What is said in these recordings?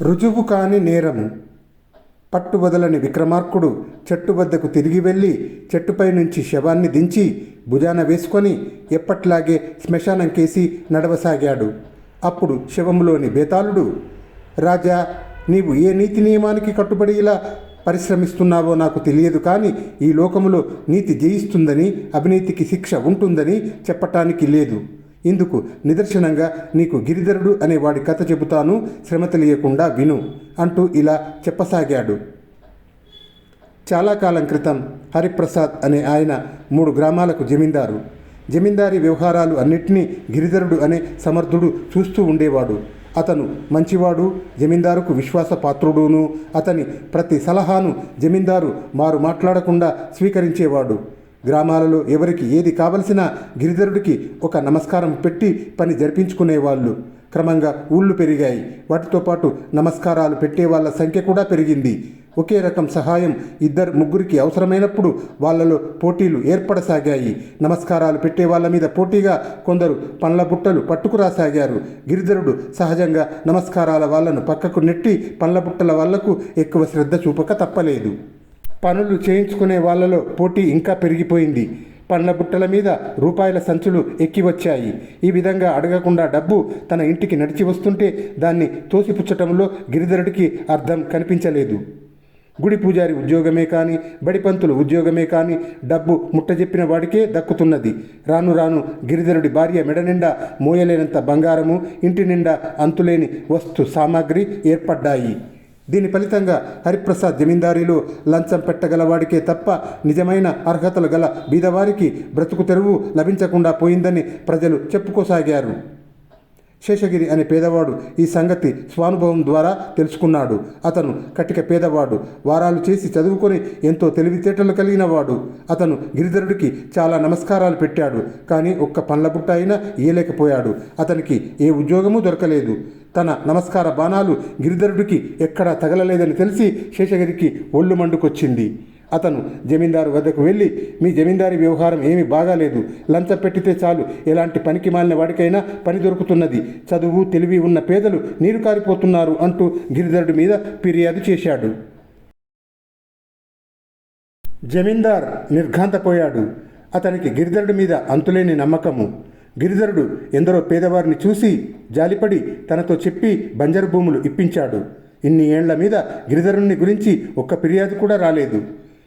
రుజువు కాని నేరము. పట్టుబదలని విక్రమార్కుడు చెట్టు వద్దకు తిరిగి వెళ్ళి చెట్టుపై నుంచి శవాన్ని దించి భుజాన వేసుకొని ఎప్పట్లాగే శ్మశానం కేసి నడవసాగాడు. అప్పుడు శవంలోని బేతాళుడు రాజా నీవు ఏ నీతి నియమానికి కట్టుబడి ఇలా పరిశ్రమిస్తున్నావో నాకు తెలియదు కానీ ఈ లోకములో నీతి జయిస్తుందని అవినీతికి శిక్ష ఉంటుందని చెప్పటానికి లేదు. ఇందుకు నిదర్శనంగా నీకు గిరిధరుడు అనే వాడి కథ చెబుతాను శ్రమ తెలియకుండా విను అంటూ ఇలా చెప్పసాగాడు. చాలా కాలం క్రితం హరిప్రసాద్ అనే ఆయన మూడు గ్రామాలకు జమీందారు. జమీందారీ వ్యవహారాలు అన్నిటినీ గిరిధరుడు అనే సమర్థుడు చూస్తూ ఉండేవాడు. అతను మంచివాడు జమీందారుకు విశ్వాసపాత్రుడును అతని ప్రతి సలహాను జమీందారు మారు మాట్లాడకుండా స్వీకరించేవాడు. గ్రామాలలో ఎవరికి ఏది కావలసినా గిరిధరుడికి ఒక నమస్కారం పెట్టి పని జరిపించుకునేవాళ్ళు. క్రమంగా ఊళ్ళు పెరిగాయి. వాటితో పాటు నమస్కారాలు పెట్టే వాళ్ళ సంఖ్య కూడా పెరిగింది. ఒకే రకం సహాయం ఇద్దరు ముగ్గురికి అవసరమైనప్పుడు వాళ్ళలో పోటీలు ఏర్పడసాగాయి. నమస్కారాలు పెట్టే వాళ్ళ మీద పోటీగా కొందరు పండ్ల బుట్టలు పట్టుకురాసాగారు. గిరిధరుడు సహజంగా నమస్కారాల వాళ్ళను పక్కకు నెట్టి పండ్ల బుట్టల వాళ్ళకు ఎక్కువ శ్రద్ధ చూపక తప్పలేదు. పనులు చేయించుకునే వాళ్ళలో పోటీ ఇంకా పెరిగిపోయింది. పండ్ల బుట్టల మీద రూపాయల సంచులు ఎక్కి వచ్చాయి ఈ విధంగా అడగకుండా డబ్బు తన ఇంటికి నడిచి వస్తుంటే దాన్ని తోసిపుచ్చటంలో గిరిధరుడికి అర్థం కనిపించలేదు. గుడి పూజారి ఉద్యోగమే కానీ బడిపంతులు ఉద్యోగమే కానీ డబ్బు ముట్టజెప్పిన వాడికే దక్కుతున్నది. రాను రాను గిరిధరుడి భార్య మెడ నిండా మోయలేనంత బంగారము ఇంటి నిండా అంతులేని వస్తు సామాగ్రి ఏర్పడ్డాయి. దీని ఫలితంగా హరిప్రసాద్ జమీందారీలో లంచం పెట్టగలవాడికే తప్ప నిజమైన అర్హతలు గల బీదవారికి బ్రతుకు తెరువు లభించకుండా పోయిందని ప్రజలు చెప్పుకోసాగారు. శేషగిరి అనే పేదవాడు ఈ సంగతి స్వానుభవం ద్వారా తెలుసుకున్నాడు. అతను కటిక పేదవాడు. వారాలు చేసి చదువుకొని ఎంతో తెలివితేటలు కలిగిన వాడు. అతను గిరిధరుడికి చాలా నమస్కారాలు పెట్టాడు. కానీ ఒక్క పండ్ల బుట్ట అయినా ఇయ్యలేకపోయాడు అతనికి ఏ ఉద్యోగము దొరకలేదు. తన నమస్కార బాణాలు గిరిధరుడికి ఎక్కడా తగలలేదని తెలిసి శేషగిరికి ఒళ్ళు మండుకొచ్చింది. అతను జమీందారు వద్దకు వెళ్ళి మీ జమీందారీ వ్యవహారం ఏమీ బాగాలేదు లంచం పెట్టితే చాలు. ఎలాంటి పనికి మాలిన వాడికైనా పని దొరుకుతున్నది. చదువు తెలివి ఉన్న పేదలు నీరు కారిపోతున్నారు అంటూ గిరిధరుడి మీద ఫిర్యాదు చేశాడు. జమీందార్ నిర్ఘాంతపోయాడు. అతనికి గిరిధరుడి మీద అంతులేని నమ్మకము. గిరిధరుడు ఎందరో పేదవారిని చూసి జాలిపడి తనతో చెప్పి బంజరు భూములు ఇప్పించాడు. ఇన్ని ఏండ్ల మీద గిరిధరుణ్ణి గురించి ఒక్క ఫిర్యాదు కూడా రాలేదు.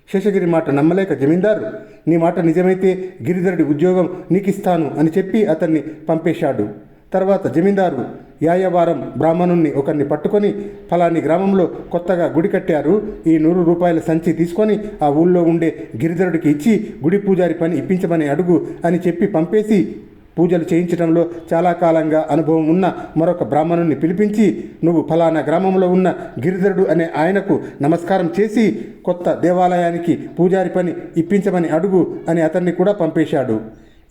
శేషగిరి మాట నమ్మలేక జమీందారు. నీ మాట నిజమైతే గిరిధరుడి ఉద్యోగం నీకిస్తాను అని చెప్పి అతన్ని పంపేశాడు. తర్వాత జమీందారు యాయవారం బ్రాహ్మణుణ్ణి ఒకరిని పట్టుకొని ఫలాని గ్రామంలో కొత్తగా గుడి కట్టారు. ఈ నూరు రూపాయల సంచి తీసుకొని ఆ ఊళ్ళో ఉండే గిరిధరుడికి ఇచ్చి గుడి పూజారి పని ఇప్పించమని అడుగు అని చెప్పి పంపేసి పూజలు చేయించడంలో చాలా కాలంగా అనుభవం ఉన్న మరొక బ్రాహ్మణుని పిలిపించి నువ్వు ఫలానా గ్రామంలో ఉన్న గిరిధరుడు అనే ఆయనకు నమస్కారం చేసి కొత్త దేవాలయానికి పూజారి పని ఇప్పించమని అడుగు అని అతన్ని కూడా పంపేశాడు.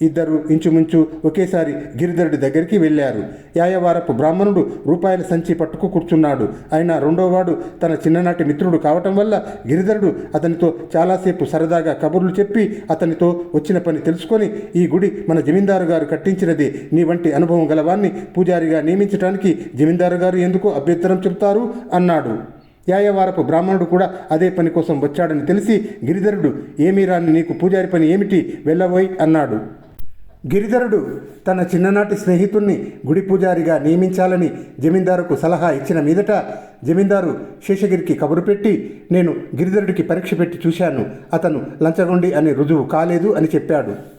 ఇద్దరు ఇంచుమించు ఒకేసారి గిరిధరుడి దగ్గరికి వెళ్ళారు. యాయవారపు బ్రాహ్మణుడు రూపాయల సంచి పట్టుకు కూర్చున్నాడు. అయినా రెండోవాడు తన చిన్ననాటి మిత్రుడు కావటం వల్ల గిరిధరుడు అతనితో చాలాసేపు సరదాగా కబుర్లు చెప్పి అతనితో వచ్చిన పని తెలుసుకొని ఈ గుడి మన జమీందారు గారు కట్టించినది. నీ వంటి అనుభవం గలవాన్ని పూజారిగా నియమించడానికి జమీందారు గారు ఎందుకు అభ్యంతరం చెబుతారు? అన్నాడు. యాయవారపు బ్రాహ్మణుడు కూడా అదే పని కోసం వచ్చాడని తెలిసి గిరిధరుడు ఏమీ రాని నీకు పూజారి పని ఏమిటి? వెళ్ళబోయ్ అన్నాడు. గిరిధరుడు తన చిన్ననాటి స్నేహితుణ్ణి గుడి పూజారిగా నియమించాలని జమీందారుకు సలహా ఇచ్చిన మీదట జమీందారు శేషగిరికి కబురు పెట్టి నేను గిరిధరుడికి పరీక్ష పెట్టి చూశాను. అతను లంచగొండి అని రుజువు కాలేదు అని చెప్పాడు.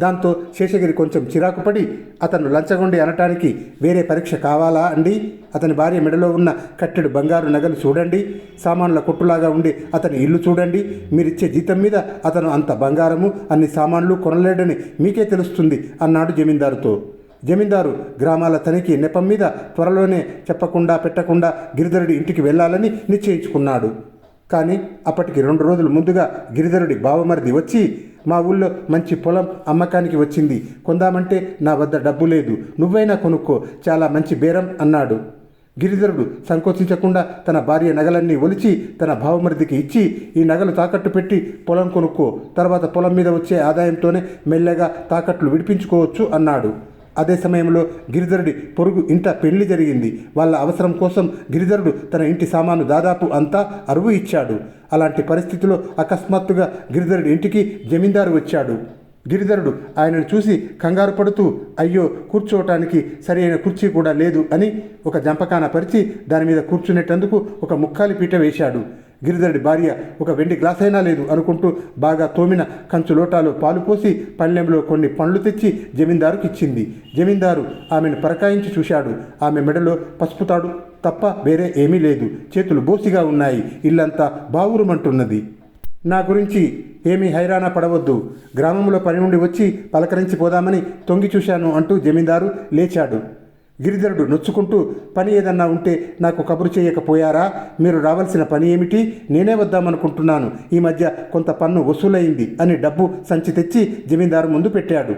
దాంతో శేషగిరి కొంచెం చిరాకు పడి అతను లంచగొండి అనటానికి వేరే పరీక్ష కావాలా అండి? అతని భార్య మెడలో ఉన్న కట్టెడు బంగారు నగలు చూడండి. సామాన్ల కొట్టులాగా ఉండి అతని ఇల్లు చూడండి. మీరిచ్చే జీతం మీద అతను అంత బంగారము అన్ని సామాన్లు కొనలేడని మీకే తెలుస్తుంది అన్నాడు జమీందారుతో. జమీందారు గ్రామాల తనిఖీ నెపం మీద త్వరలోనే చెప్పకుండా పెట్టకుండా గిరిధరుడి ఇంటికి వెళ్ళాలని నిశ్చయించుకున్నాడు. కానీ అప్పటికి రెండు రోజుల ముందుగా గిరిధరుడి బావమరిది వచ్చి మా ఊళ్ళో మంచి పొలం అమ్మకానికి వచ్చింది. కొందామంటే నా వద్ద డబ్బు లేదు. నువ్వైనా కొనుక్కో. చాలా మంచి బేరం అన్నాడు. గిరిధరుడు సంకోచించకుండా తన భార్య నగలన్నీ ఒలిచి తన భావమరిదికి ఇచ్చి ఈ నగలు తాకట్టు పెట్టి పొలం కొనుక్కో. తర్వాత పొలం మీద వచ్చే ఆదాయంతోనే మెల్లగా తాకట్లు విడిపించుకోవచ్చు అన్నాడు. అదే సమయంలో గిరిధరుడి పొరుగు ఇంట పెళ్ళి జరిగింది. వాళ్ళ అవసరం కోసం గిరిధరుడు తన ఇంటి సామాను దాదాపు అంతా అరువు ఇచ్చాడు. అలాంటి పరిస్థితిలో అకస్మాత్తుగా గిరిధరుడి ఇంటికి జమీందారు వచ్చాడు. గిరిధరుడు ఆయనను చూసి కంగారు పడుతూ అయ్యో కూర్చోవటానికి సరైన కుర్చీ కూడా లేదు అని ఒక జంపకాన పరిచి దాని మీద కూర్చునేటందుకు ఒక ముక్కాలి పీట వేశాడు. గిరిధరుడి భార్య ఒక వెండి గ్లాస్ అయినా లేదు అనుకుంటూ బాగా తోమిన కంచు లోటాలో పాలు పోసి పళ్ళెంలో కొన్ని పండ్లు తెచ్చి జమీందారుకి ఇచ్చింది. జమీందారు ఆమెను పరకాయించి చూశాడు. ఆమె మెడలో పసుపుతాడు తప్ప వేరే ఏమీ లేదు. చేతులు బోసిగా ఉన్నాయి. ఇల్లంతా బావురుమంటున్నది. నా గురించి ఏమీ హైరాణ పడవద్దు. గ్రామంలో పని నుండి వచ్చి పలకరించి పోదామని తొంగి చూశాను అంటూ జమీందారు లేచాడు. గిరిధరుడు నొచ్చుకుంటూ పని ఏదన్నా ఉంటే నాకు కబురు చేయకపోయారా? మీరు రావాల్సిన పని ఏమిటి? నేనే వద్దామనుకుంటున్నాను. ఈ మధ్య కొంత పన్ను వసూలైంది అని డబ్బు సంచి తెచ్చి జమీందారు ముందు పెట్టాడు.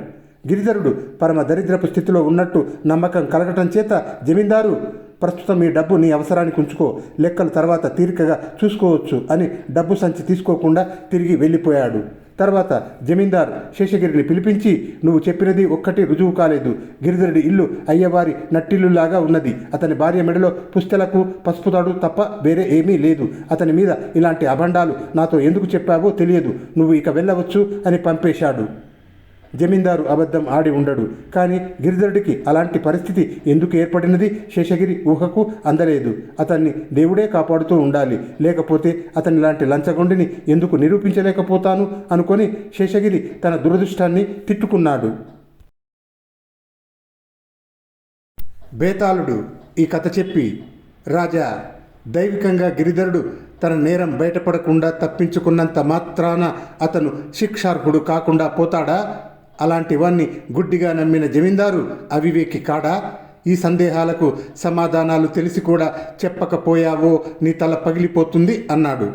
గిరిధరుడు పరమ దరిద్రపు స్థితిలో ఉన్నట్టు నమ్మకం కలగటం చేత జమీందారు ప్రస్తుతం ఈ డబ్బు నీ అవసరానికి ఉంచుకో. లెక్కలు తర్వాత తీరికగా చూసుకోవచ్చు అని డబ్బు సంచి తీసుకోకుండా తిరిగి వెళ్ళిపోయాడు. తర్వాత జమీందార్ శేషగిరిని పిలిపించి నువ్వు చెప్పినది ఒక్కటి రుజువు కాలేదు. గిరిధరుడి ఇల్లు అయ్యవారి నట్టిల్లులాగా ఉన్నది. అతని భార్య మెడలో పుస్తెలకు పసుపుతాడు తప్ప వేరే ఏమీ లేదు. అతని మీద ఇలాంటి అభండాలు నాతో ఎందుకు చెప్పావో తెలియదు. నువ్వు ఇక వెళ్ళవచ్చు అని పంపేశాడు. జమీందారు అబద్ధం ఆడి ఉండడు. కానీ గిరిధరుడికి అలాంటి పరిస్థితి ఎందుకు ఏర్పడినది? శేషగిరి ఊహకు అందలేదు. అతన్ని దేవుడే కాపాడుతూ ఉండాలి. లేకపోతే అతని లాంటి లంచగొండిని ఎందుకు నిరూపించలేకపోతాను? అనుకొని శేషగిరి తన దురదృష్టాన్ని తిట్టుకున్నాడు. బేతాళుడు ఈ కథ చెప్పి రాజా దైవికంగా గిరిధరుడు తన నేరం బయటపడకుండా తప్పించుకున్నంత మాత్రాన అతను శిక్షార్హుడు కాకుండా పోతాడా? అలాంటివన్నీ గుడ్డిగా నమ్మిన జమీందారు అవివేకి కాడా? ఈ సందేహాలకు సమాధానాలు తెలిసి కూడా చెప్పకపోయావో నీ తల పగిలిపోతుంది అన్నాడు.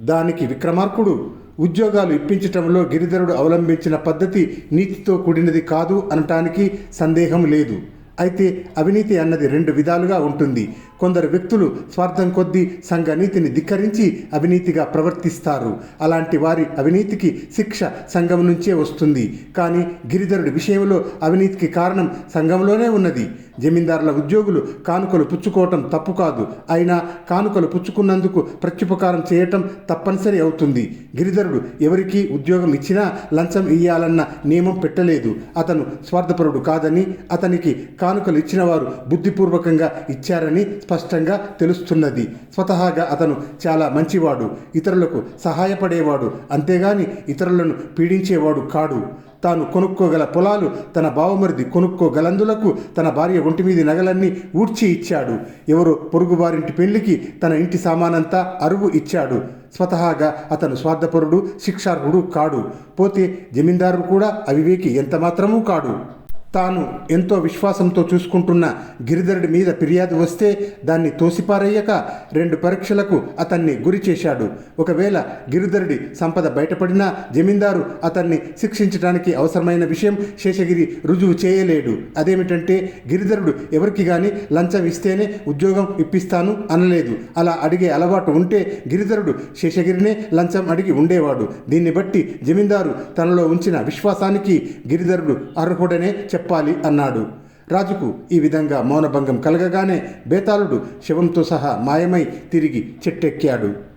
దానికి విక్రమార్కుడు ఉద్యోగాలు ఇప్పించటంలో గిరిధరుడు అవలంబించిన పద్ధతి నీతితో కూడినది కాదు అనటానికి సందేహం లేదు. అయితే అవినీతి అన్నది రెండు విధాలుగా ఉంటుంది. కొందరు వ్యక్తులు స్వార్థం కొద్దీ సంఘ నీతిని ధిక్కరించి అవినీతిగా ప్రవర్తిస్తారు. అలాంటి వారి అవినీతికి శిక్ష సంఘం నుంచే వస్తుంది. కానీ గిరిధరుడి విషయంలో అవినీతికి కారణం సంఘంలోనే ఉన్నది. జమీందారుల ఉద్యోగులు కానుకలు పుచ్చుకోవటం తప్పు కాదు. అయినా కానుకలు పుచ్చుకున్నందుకు ప్రత్యుపకారం చేయటం తప్పనిసరి అవుతుంది. గిరిధరుడు ఎవరికి ఉద్యోగం ఇచ్చినా లంచం ఇయ్యాలన్న నియమం పెట్టలేదు. అతను స్వార్థపరుడు కాదని అతనికి కానుకలు ఇచ్చిన వారు బుద్ధిపూర్వకంగా ఇచ్చారని స్పష్టంగా తెలుస్తున్నది. స్వతహాగా అతను చాలా మంచివాడు ఇతరులకు సహాయపడేవాడు అంతేగాని ఇతరులను పీడించేవాడు కాడు. తాను కొనుక్కోగల పొలాలు తన బావమరిది కొనుక్కోగలందులకు తన భార్య ఒంటి మీది నగలన్నీ ఊడ్చి ఇచ్చాడు. ఎవరో పొరుగువారింటి పెళ్ళికి తన ఇంటి సామానంతా అరువు ఇచ్చాడు. స్వతహాగా అతను స్వార్థపరుడు శిక్షార్హుడు కాడు. పోతే జమీందారు కూడా అవివేకి ఎంతమాత్రమూ కాడు. తాను ఎంతో విశ్వాసంతో చూసుకుంటున్న గిరిధరుడి మీద ఫిర్యాదు వస్తే దాన్ని తోసిపారయ్యక రెండు పరీక్షలకు అతన్ని గురి చేశాడు. ఒకవేళ గిరిధరుడి సంపద బయటపడినా జమీందారు అతన్ని శిక్షించడానికి అవసరమైన విషయం శేషగిరి రుజువు చేయలేడు. అదేమిటంటే గిరిధరుడు ఎవరికి కానీ లంచం ఇస్తేనే ఉద్యోగం ఇప్పిస్తాను అనలేదు. అలా అడిగే అలవాటు ఉంటే గిరిధరుడు శేషగిరినే లంచం అడిగి ఉండేవాడు. దీన్ని బట్టి జమీందారు తనలో ఉంచిన విశ్వాసానికి గిరిధరుడు అర్హుడనే చెప్పాలి అన్నాడు. రాజుకు ఈ విధంగా మౌనభంగం కలగగానే బేతాళుడు శవంతో సహా మాయమై తిరిగి చెట్టెక్కాడు.